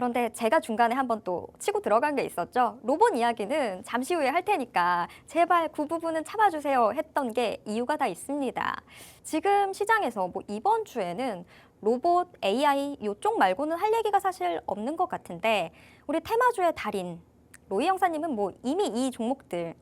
그런데 제가 중간에 한번 또 치고 들어간 게 있었죠. 로봇 이야기는 잠시 후에 할 테니까 제발 그 부분은 참아주세요 했던 게 이유가 다 있습니다. 지금 시장에서 뭐 이번 주에는 로봇, AI 이쪽 말고는 할 얘기가 사실 없는 것 같은데 우리 테마주의 달인 로이 형사님은 뭐 이미 이 종목들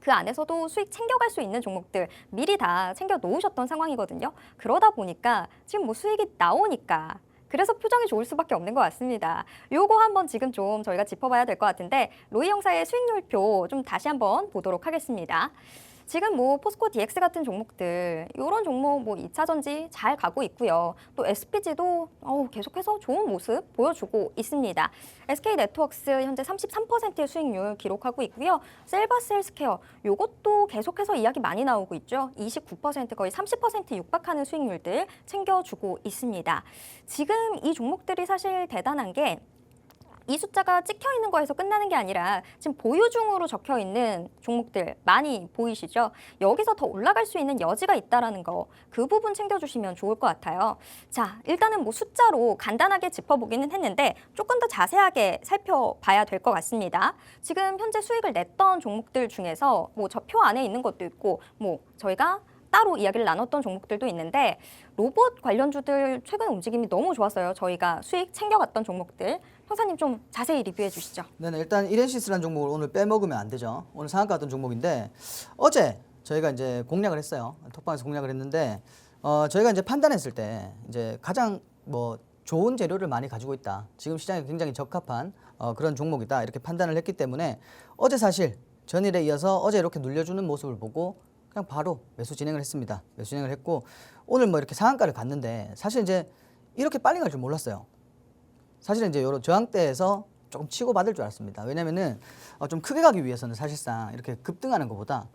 그 안에서도 수익 챙겨갈 수 있는 종목들 미리 다 챙겨 놓으셨던 상황이거든요. 그러다 보니까 지금 뭐 수익이 나오니까 그래서 표정이 좋을 수밖에 없는 것 같습니다. 요거 한번 지금 좀 저희가 짚어봐야 될 것 같은데 로이 형사의 수익률표 좀 다시 한번 보도록 하겠습니다. 지금 뭐 포스코 DX 같은 종목들 이런 종목 뭐 2차 전지 잘 가고 있고요. 또 SPG도 어우, 계속해서 좋은 모습 보여주고 있습니다. SK 네트워크스 현재 33%의 수익률 기록하고 있고요. 셀바스 헬스케어 요것도 계속해서 이야기 많이 나오고 있죠. 29% 거의 30% 육박하는 수익률들 챙겨주고 있습니다. 지금 이 종목들이 사실 대단한 게 이 숫자가 찍혀 있는 거에서 끝나는 게 아니라 지금 보유 중으로 적혀 있는 종목들 많이 보이시죠? 여기서 더 올라갈 수 있는 여지가 있다라는 거 그 부분 챙겨주시면 좋을 것 같아요. 자, 일단은 뭐 숫자로 간단하게 짚어보기는 했는데 조금 더 자세하게 살펴봐야 될 것 같습니다. 지금 현재 수익을 냈던 종목들 중에서 뭐 저 표 안에 있는 것도 있고 뭐 저희가 따로 이야기를 나눴던 종목들도 있는데 로봇 관련주들 최근 움직임이 너무 좋았어요. 저희가 수익 챙겨갔던 종목들 형사님 좀 자세히 리뷰해 주시죠. 네, 네, 일단 이렌시스라는 종목을 오늘 빼먹으면 안 되죠. 오늘 상한가 왔던 종목인데 어제 저희가 이제 공략을 했어요. 톡방에서 공략을 했는데 어, 저희가 이제 판단했을 때 이제 가장 뭐 좋은 재료를 많이 가지고 있다. 지금 시장에 굉장히 적합한 어, 그런 종목이다. 이렇게 판단을 했기 때문에 어제 사실 전일에 이어서 어제 이렇게 눌려주는 모습을 보고 그냥 바로 매수 진행을 했습니다. 매수 진행을 했고 오늘 뭐 이렇게 상한가를 갔는데 사실 이제 이렇게 빨리 갈 줄 몰랐어요. 사실은 이제 요런 저항 대에서 조금 치고 받을 줄 알았습니다. 왜냐면은 어, 좀 크게 가기 위해서는 사실상 이렇게 급등하는 것보다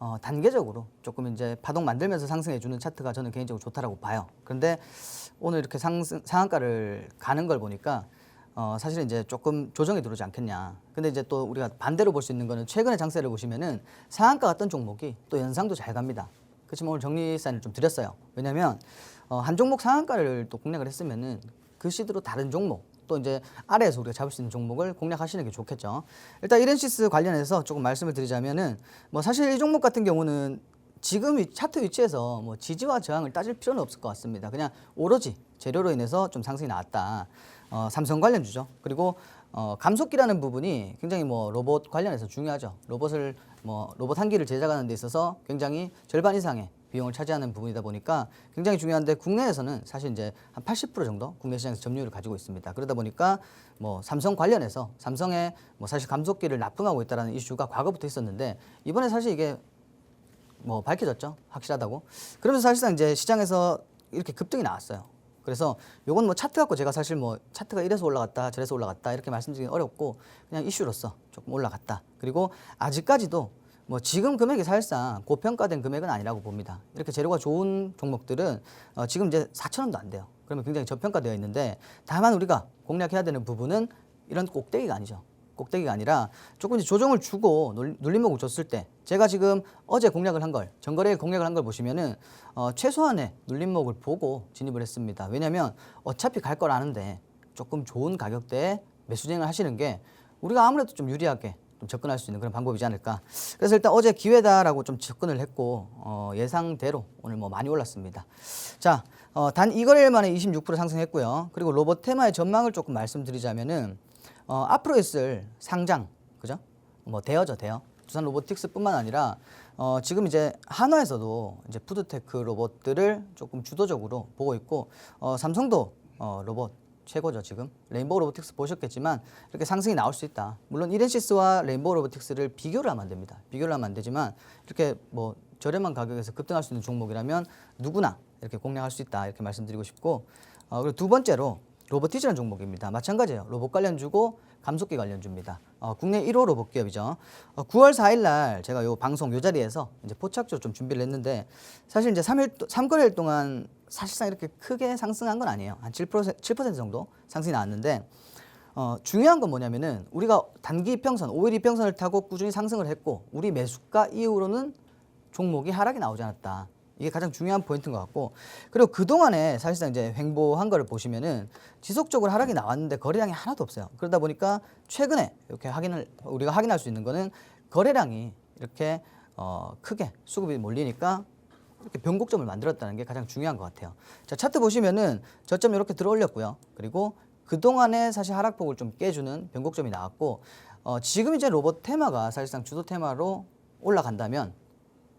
어, 단계적으로 조금 이제 파동 만들면서 상승해 주는 차트가 저는 개인적으로 좋다라고 봐요. 그런데 오늘 이렇게 상승 상한가를 가는 걸 보니까 어, 사실은 이제 조금 조정이 들어오지 않겠냐. 근데 이제 또 우리가 반대로 볼 수 있는 거는 최근의 장세를 보시면은 상한가 같던 종목이 또 연상도 잘 갑니다. 그렇지만 오늘 정리 사인을 좀 드렸어요. 왜냐면 어, 한 종목 상한가를 또 공략을 했으면은 그 시드로 다른 종목 또 이제 아래에서 우리가 잡을 수 있는 종목을 공략하시는 게 좋겠죠. 일단 이렌시스 관련해서 조금 말씀을 드리자면은 뭐 사실 이 종목 같은 경우는 지금 이 차트 위치에서 뭐 지지와 저항을 따질 필요는 없을 것 같습니다. 그냥 오로지 재료로 인해서 좀 상승이 나왔다. 어, 삼성 관련주죠. 그리고 어, 감속기라는 부분이 굉장히 뭐 로봇 관련해서 중요하죠. 로봇을 뭐 로봇 한 기를 제작하는 데 있어서 굉장히 절반 이상의 비용을 차지하는 부분이다 보니까 굉장히 중요한데 국내에서는 사실 이제 한 80% 정도 국내 시장에서 점유율을 가지고 있습니다. 그러다 보니까 뭐 삼성 관련해서 삼성의 뭐 사실 감속기를 납품하고 있다라는 이슈가 과거부터 있었는데 이번에 사실 이게 뭐 밝혀졌죠. 확실하다고. 그러면서 사실상 이제 시장에서 이렇게 급등이 나왔어요. 그래서 요건 뭐 차트 갖고 제가 사실 뭐 차트가 이래서 올라갔다 저래서 올라갔다 이렇게 말씀드리기 어렵고 그냥 이슈로서 조금 올라갔다. 그리고 아직까지도 뭐 지금 금액이 사실상 고평가된 금액은 아니라고 봅니다. 이렇게 재료가 좋은 종목들은 어 지금 이제 4천 원도 안 돼요. 그러면 굉장히 저평가되어 있는데 다만 우리가 공략해야 되는 부분은 이런 꼭대기가 아니죠. 꼭대기가 아니라 조금 조정을 주고 눌- 눌림목을 줬을 때 제가 지금 어제 공략을 한 걸 전거래일 공략을 한 걸 보시면은 어, 최소한의 눌림목을 보고 진입을 했습니다. 왜냐하면 어차피 갈 걸 아는데 조금 좋은 가격대에 매수 진행을 하시는 게 우리가 아무래도 좀 유리하게 좀 접근할 수 있는 그런 방법이지 않을까. 그래서 일단 어제 기회다라고 좀 접근을 했고 어, 예상대로 오늘 뭐 많이 올랐습니다. 자, 어, 단 이거래일 만에 26% 상승했고요. 그리고 로봇 테마의 전망을 조금 말씀드리자면은 어, 앞으로 있을 상장, 그죠? 뭐 대여죠, 대여. 두산 로보틱스뿐만 아니라 어, 지금 이제 한화에서도 이제 푸드테크 로봇들을 조금 주도적으로 보고 있고 어, 삼성도 어, 로봇 최고죠 지금 레인보우 로보틱스 보셨겠지만 이렇게 상승이 나올 수 있다. 물론 이렌시스와 레인보우 로보틱스를 비교를 하면 안 됩니다. 비교를 하면 안 되지만 이렇게 뭐 저렴한 가격에서 급등할 수 있는 종목이라면 누구나 이렇게 공략할 수 있다 이렇게 말씀드리고 싶고 어, 그리고 두 번째로 로보티즈라는 종목입니다. 마찬가지예요. 로봇 관련주고 감속기 관련주입니다. 어, 국내 1호 로봇 기업이죠. 어, 9월 4일 날 제가 요 방송 요 자리에서 이제 포착조 좀 준비를 했는데 사실 이제 3일 3거래일 동안 사실상 이렇게 크게 상승한 건 아니에요. 한 7% 7% 정도 상승이 나왔는데 어, 중요한 건 뭐냐면은 우리가 단기 이평선, 5일 이평선을 타고 꾸준히 상승을 했고 우리 매수가 이후로는 종목이 하락이 나오지 않았다. 이게 가장 중요한 포인트인 것 같고 그리고 그 동안에 사실상 이제 횡보한 거를 보시면은 지속적으로 하락이 나왔는데 거래량이 하나도 없어요. 그러다 보니까 최근에 이렇게 확인을 우리가 확인할 수 있는 거는 거래량이 이렇게 어, 크게 수급이 몰리니까 이렇게 변곡점을 만들었다는 게 가장 중요한 것 같아요. 자 차트 보시면은 저점 이렇게 들어 올렸고요. 그리고 그 동안에 사실 하락폭을 좀 깨주는 변곡점이 나왔고 어, 지금 이제 로봇 테마가 사실상 주도 테마로 올라간다면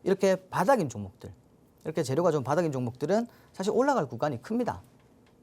이렇게 바닥인 종목들 이렇게 재료가 좀 바닥인 종목들은 사실 올라갈 구간이 큽니다.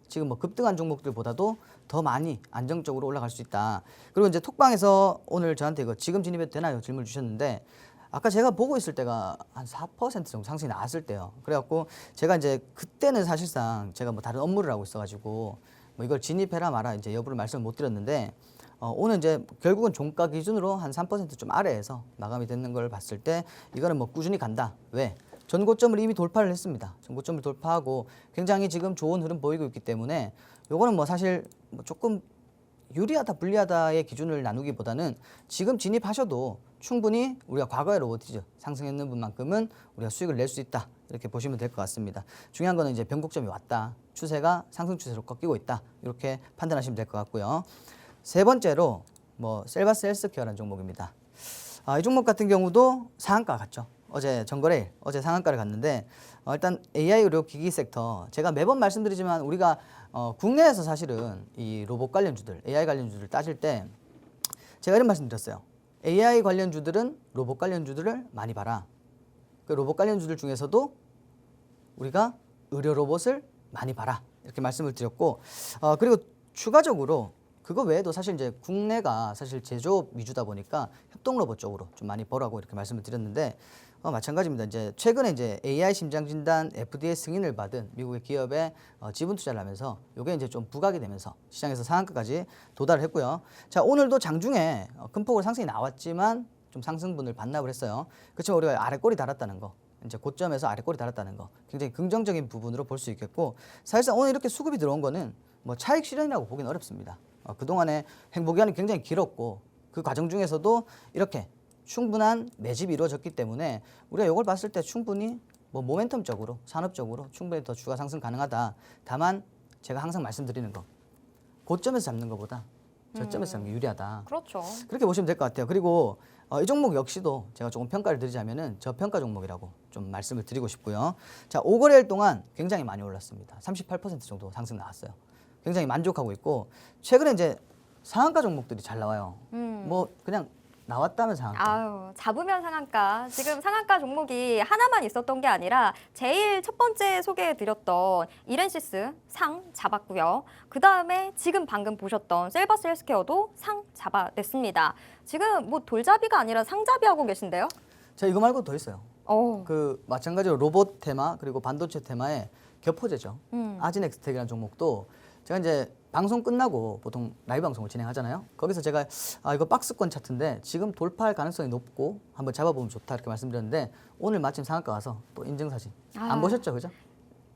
지금 뭐 급등한 종목들보다도 더 많이 안정적으로 올라갈 수 있다. 그리고 이제 톡방에서 오늘 저한테 이거 지금 진입해도 되나요? 질문 주셨는데 아까 제가 보고 있을 때가 한 4% 정도 상승이 나왔을 때요. 그래갖고 제가 이제 그때는 사실상 제가 뭐 다른 업무를 하고 있어가지고 뭐 이걸 진입해라 마라 이제 여부를 말씀을 못 드렸는데 어, 오늘 이제 결국은 종가 기준으로 한 3%좀 아래에서 마감이 되는 걸 봤을 때 이거는 뭐 꾸준히 간다. 왜? 전고점을 이미 돌파를 했습니다. 전고점을 돌파하고 굉장히 지금 좋은 흐름 보이고 있기 때문에 요거는 뭐 사실 뭐 조금 유리하다 불리하다의 기준을 나누기보다는 지금 진입하셔도 충분히 우리가 과거의 로보티즈 상승했는 분만큼은 우리가 수익을 낼 수 있다 이렇게 보시면 될 것 같습니다. 중요한 거는 이제 변곡점이 왔다 추세가 상승 추세로 꺾이고 있다 이렇게 판단하시면 될 것 같고요. 세 번째로 뭐 셀바스 헬스케어라는 종목입니다. 아, 이 종목 같은 경우도 상한가 갔죠. 어제 정거래일 어제 상한가를 갔는데 어, 일단 AI 의료 기기 섹터 제가 매번 말씀드리지만 우리가 어, 국내에서 사실은 이 로봇 관련주들 AI 관련주들 따질 때 제가 이런 말씀드렸어요. AI 관련주들은 로봇 관련주들을 많이 봐라. 그 로봇 관련주들 중에서도 우리가 의료 로봇을 많이 봐라 이렇게 말씀을 드렸고 어, 그리고 추가적으로 그거 외에도 사실 이제 국내가 사실 제조업 위주다 보니까 협동 로봇 쪽으로 좀 많이 보라고 이렇게 말씀을 드렸는데 어, 마찬가지입니다. 이제 최근에 이제 AI 심장 진단 FDA 승인을 받은 미국의 기업에 어, 지분 투자를 하면서 이게 이제 좀 부각이 되면서 시장에서 상한가까지 도달을 했고요. 자 오늘도 장중에 어, 큰 폭으로 상승이 나왔지만 좀 상승분을 반납을 했어요. 그렇지만 우리가 아래 꼬리 달았다는 거. 이제 고점에서 아래 꼬리 달았다는 거 굉장히 긍정적인 부분으로 볼 수 있겠고 사실상 오늘 이렇게 수급이 들어온 거는 뭐 차익 실현이라고 보기는 어렵습니다. 어, 그동안에 행보 기간이 굉장히 길었고 그 과정 중에서도 이렇게 충분한 매집이 이루어졌기 때문에 우리가 이걸 봤을 때 충분히 뭐 모멘텀적으로 산업적으로 충분히 더 주가 상승 가능하다. 다만 제가 항상 말씀드리는 거 고점에서 잡는 것보다 저점에서 잡는 게 유리하다. 그렇죠. 그렇게 보시면 될 것 같아요. 그리고 어, 이 종목 역시도 제가 조금 평가를 드리자면은 저평가 종목이라고 좀 말씀을 드리고 싶고요. 자, 5거래일 동안 굉장히 많이 올랐습니다. 38% 정도 상승 나왔어요. 굉장히 만족하고 있고 최근에 이제 상한가 종목들이 잘 나와요. 음. 뭐 그냥 나왔다면 상한가. 아유, 잡으면 상한가. 지금 상한가 종목이 하나만 있었던 게 아니라 제일 첫 번째 소개해드렸던 이렌시스 상 잡았고요. 그 다음에 지금 방금 보셨던 셀버스 헬스케어도 상 잡아냈습니다. 지금 뭐 돌잡이가 아니라 상잡이 하고 계신데요? 자, 이거 말고 더 있어요. 어, 그 마찬가지로 로봇 테마 그리고 반도체 테마의 겹포제죠. 음. 아진엑스텍이라는 종목도 제가 이제 방송 끝나고 보통 라이브 방송을 진행하잖아요. 거기서 제가 아 이거 박스권 차트인데 지금 돌파할 가능성이 높고 한번 잡아보면 좋다 이렇게 말씀드렸는데 오늘 마침 상한가 가서 또 인증 사진 아. 안 보셨죠, 그죠?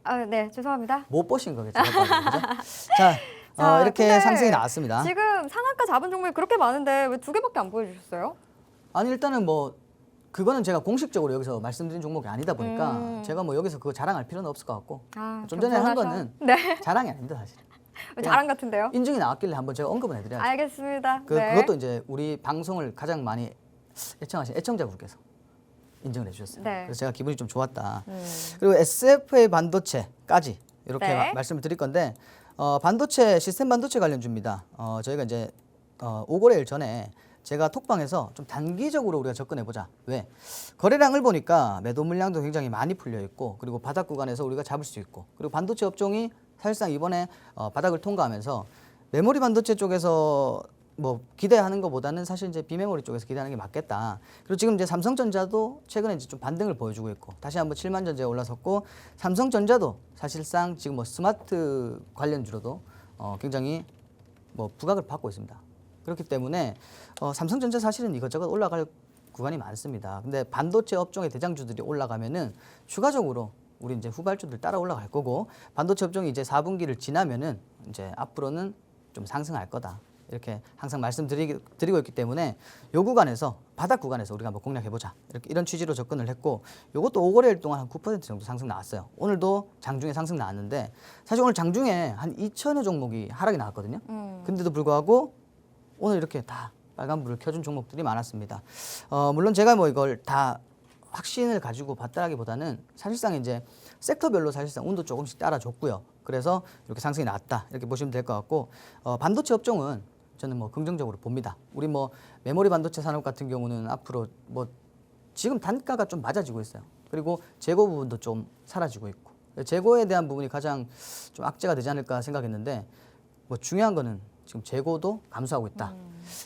아, 네, 죄송합니다. 못 보신 거겠죠, 그죠? 자, 자, 어, 이렇게 근데 상승이 나왔습니다. 지금 상한가 잡은 종목이 그렇게 많은데 왜 두 개밖에 안 보여주셨어요? 아니 일단은 뭐 그거는 제가 공식적으로 여기서 말씀드린 종목이 아니다 보니까 음. 제가 뭐 여기서 그거 자랑할 필요는 없을 것 같고 아, 좀 전에 한. 거는 네, 자랑이 아닙니다 사실. 자랑 같은데요? 인증이 나왔길래 한번 제가 언급을 해드려야죠. 알겠습니다. 그, 네. 그것도 이제 우리 방송을 가장 많이 애청하신 애청자분께서 인정을 해주셨어요. 네. 그래서 제가 기분이 좀 좋았다. 음. 그리고 SFA 반도체까지 이렇게 네. 마- 말씀을 드릴 건데 어, 반도체 시스템 반도체 관련 주입니다. 어, 저희가 이제 어, 5거래일 전에 제가 톡방에서 좀 단기적으로 우리가 접근해 보자. 왜? 거래량을 보니까 매도 물량도 굉장히 많이 풀려 있고 그리고 바닥 구간에서 우리가 잡을 수 있고 그리고 반도체 업종이 사실상 이번에 어, 바닥을 통과하면서 메모리 반도체 쪽에서 뭐 기대하는 것보다는 사실 이제 비메모리 쪽에서 기대하는 게 맞겠다. 그리고 지금 이제 삼성전자도 최근에 이제 좀 반등을 보여주고 있고 다시 한번 7만 전자에 올라섰고 삼성전자도 사실상 지금 뭐 스마트 관련주로도 어, 굉장히 뭐 부각을 받고 있습니다. 그렇기 때문에 어, 삼성전자 사실은 이것저것 올라갈 구간이 많습니다. 근데 반도체 업종의 대장주들이 올라가면은 추가적으로 우리 이제 후발주들 따라 올라갈 거고 반도체 업종이 이제 4분기를 지나면은 이제 앞으로는 좀 상승할 거다. 이렇게 항상 말씀드리고 있기 때문에 요 구간에서 바닥 구간에서 우리가 한번 공략해 보자 이렇게 이런 취지로 접근을 했고 요것도 5거래일 동안 한 9% 정도 상승 나왔어요. 오늘도 장중에 상승 나왔는데 사실 오늘 장중에 한 2천여 종목이 하락이 나왔거든요. 음. 근데도 불구하고 오늘 이렇게 다 빨간불을 켜준 종목들이 많았습니다. 어, 물론 제가 뭐 이걸 다 확신을 가지고 봤다라기보다는 사실상 이제 섹터별로 사실상 운도 조금씩 따라줬고요. 그래서 이렇게 상승이 나왔다 이렇게 보시면 될 것 같고 어, 반도체 업종은 저는 뭐 긍정적으로 봅니다. 우리 뭐 메모리 반도체 산업 같은 경우는 앞으로 뭐 지금 단가가 좀 맞아지고 있어요. 그리고 재고 부분도 좀 사라지고 있고 재고에 대한 부분이 가장 좀 악재가 되지 않을까 생각했는데 뭐 중요한 거는 지금 재고도 감소하고 있다.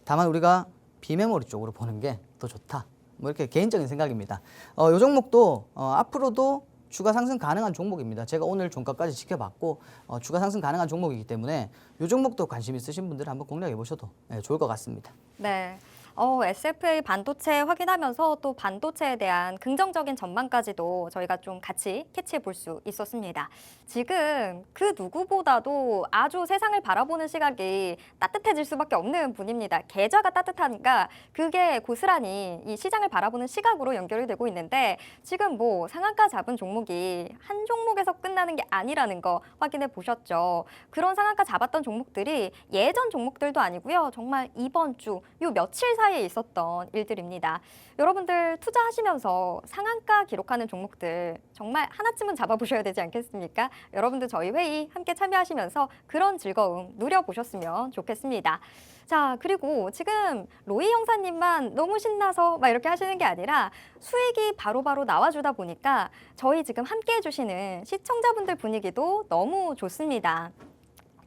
다만 우리가 비메모리 쪽으로 보는 게 더 좋다. 뭐 이렇게 개인적인 생각입니다. 어, 요 종목도 어, 앞으로도 추가 상승 가능한 종목입니다. 제가 오늘 종가까지 지켜봤고 어, 추가 상승 가능한 종목이기 때문에 요 종목도 관심 있으신 분들은 한번 공략해 보셔도 예, 좋을 것 같습니다. 네. 어, SFA 반도체 확인하면서 또 반도체에 대한 긍정적인 전망까지도 저희가 좀 같이 캐치해 볼 수 있었습니다. 지금 그 누구보다도 아주 세상을 바라보는 시각이 따뜻해질 수밖에 없는 분입니다. 계좌가 따뜻하니까 그게 고스란히 이 시장을 바라보는 시각으로 연결이 되고 있는데 지금 뭐 상한가 잡은 종목이 한 종목에서 끝나는 게 아니라는 거 확인해 보셨죠. 그런 상한가 잡았던 종목들이 예전 종목들도 아니고요. 정말 이번 주 요 며칠 사이에 있었던 일들입니다. 여러분들 투자하시면서 상한가 기록하는 종목들 정말 하나쯤은 잡아보셔야 되지 않겠습니까? 여러분들 저희 회의 함께 참여하시면서 그런 즐거움 누려보셨으면 좋겠습니다. 자, 그리고 지금 로이 형사님만 너무 신나서 막 이렇게 하시는 게 아니라 수익이 바로바로 나와주다 보니까 저희 지금 함께 해주시는 시청자분들 분위기도 너무 좋습니다.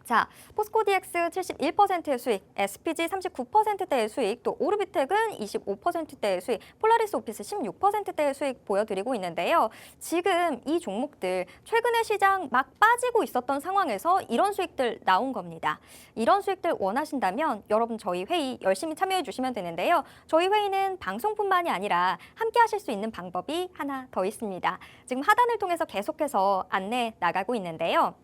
자, 포스코 DX 71%의 수익, SPG 39%대의 수익, 또 오르비텍은 25%대의 수익, 폴라리스 오피스 16%대의 수익 보여드리고 있는데요. 지금 이 종목들 최근에 시장 막 빠지고 있었던 상황에서 이런 수익들 나온 겁니다. 이런 수익들 원하신다면 여러분 저희 회의 열심히 참여해 주시면 되는데요. 저희 회의는 방송뿐만이 아니라 함께 하실 수 있는 방법이 하나 더 있습니다. 지금 하단을 통해서 계속해서 안내 나가고 있는데요.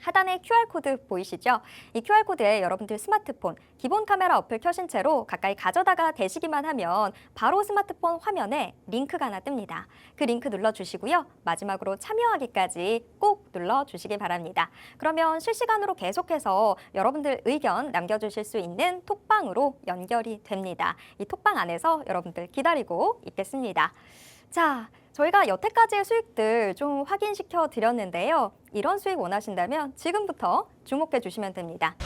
하단에 QR코드 보이시죠? 이 QR코드에 여러분들 스마트폰 기본 카메라 어플 켜신 채로 가까이 가져다가 대시기만 하면 바로 스마트폰 화면에 링크가 하나 뜹니다. 그 링크 눌러주시고요. 마지막으로 참여하기까지 꼭 눌러주시기 바랍니다. 그러면 실시간으로 계속해서 여러분들 의견 남겨주실 수 있는 톡방으로 연결이 됩니다. 이 톡방 안에서 여러분들 기다리고 있겠습니다. 자, 저희가 여태까지의 수익들 좀 확인시켜 드렸는데요. 이런 수익 원하신다면 지금부터 주목해 주시면 됩니다.